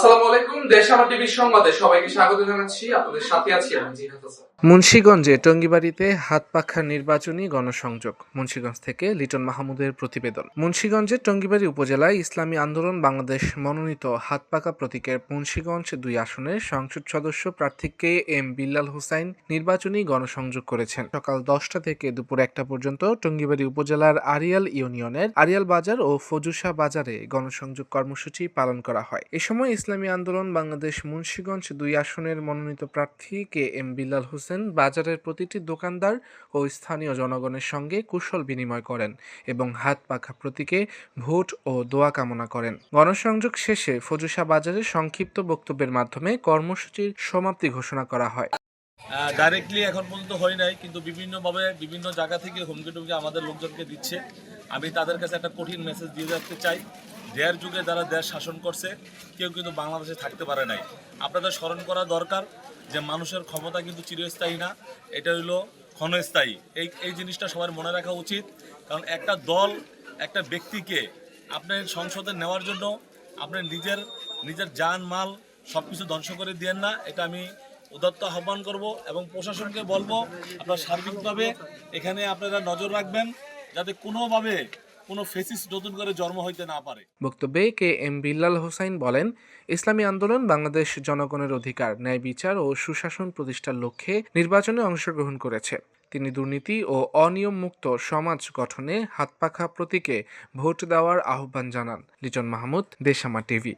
আসসালামু আলাইকুম। মুন্সীগঞ্জে টঙ্গিবাড়িতে হাত পাখার নির্বাচনী গণসংযোগ, মুন্সীগঞ্জ থেকে লিটন মাহমুদের প্রতিবেদন। মুন্সীগঞ্জের টঙ্গিবাড়ি উপজেলায় ইসলামী আন্দোলন, বাংলাদেশ মনোনীত হাত পাকা প্রতীকের মুন্সীগঞ্জ দুই আসনের সংসদ সদস্য প্রার্থীকে এম বিল্লাল হুসাইন নির্বাচনী গণসংযোগ করেছেন। সকাল দশটা থেকে দুপুর একটা পর্যন্ত টঙ্গিবাড়ি উপজেলার আরিয়াল ইউনিয়নের আরিয়াল বাজার ও ফজুসা বাজারে গণসংযোগ কর্মসূচি পালন করা হয়। এ সময় ইসলামী আন্দোলন বাংলাদেশ মুন্সীগঞ্জ দুই আসনের মনোনীত প্রার্থী কে এম বিল্লাল হোসেন বাজারের প্রতিটি দোকানদার ও স্থানীয় জনগণের সঙ্গে কুশল বিনিময় করেন এবং হাত পাখা প্রতীকে ভোট ও দোয়া কামনা করেন। গণসংযোগ শেষে ফজুসা বাজারে সংক্ষিপ্ত বক্তব্যের মাধ্যমে কর্মসূচির সমাপ্তি ঘোষণা করা হয়। ডাইরেক্টলি এখন পর্যন্ত হয় নাই, কিন্তু বিভিন্নভাবে বিভিন্ন জায়গা থেকে হুমকি টুমকি আমাদের লোকজনকে দিচ্ছে। আমি তাদের কাছে একটা কঠিন মেসেজ দিয়ে রাখতে চাই। দেড় যুগে যারা দেশ শাসন করছে, কেউ কিন্তু বাংলাদেশে থাকতে পারে নাই। আপনাদের স্মরণ করা দরকার যে মানুষের ক্ষমতা কিন্তু চিরস্থায়ী না, এটা হইল ক্ষণস্থায়ী। এই এই জিনিসটা সবার মনে রাখা উচিত, কারণ একটা দল, একটা ব্যক্তিকে আপনার সংসদে নেওয়ার জন্য আপনার নিজের নিজের জান মাল সব কিছু ধ্বংস করে দিয়েন না, এটা আমি উদাত্ত আহ্বান করব এবং প্রশাসনকে বলব, আপনারা সার্বিকভাবে এখানে আপনারা নজর রাখবেন, যাতে কোনোভাবে কোনো ফেসিস নতুন করে জন্ম হইতে না পারে। বক্তব্যে কে এম বিল্লাল হোসাইন বলেন, ইসলামী আন্দোলন বাংলাদেশ জনগণের অধিকার, ন্যায় বিচার ও সুশাসন প্রতিষ্ঠার লক্ষ্যে নির্বাচনে অংশগ্রহণ করেছে। তিনি দুর্নীতি ও অনিয়ম মুক্ত সমাজ গঠনে হাতপাখা প্রতীকে ভোট দেওয়ার আহ্বান জানান। লিজন মাহমুদ, দেশামা টিভি।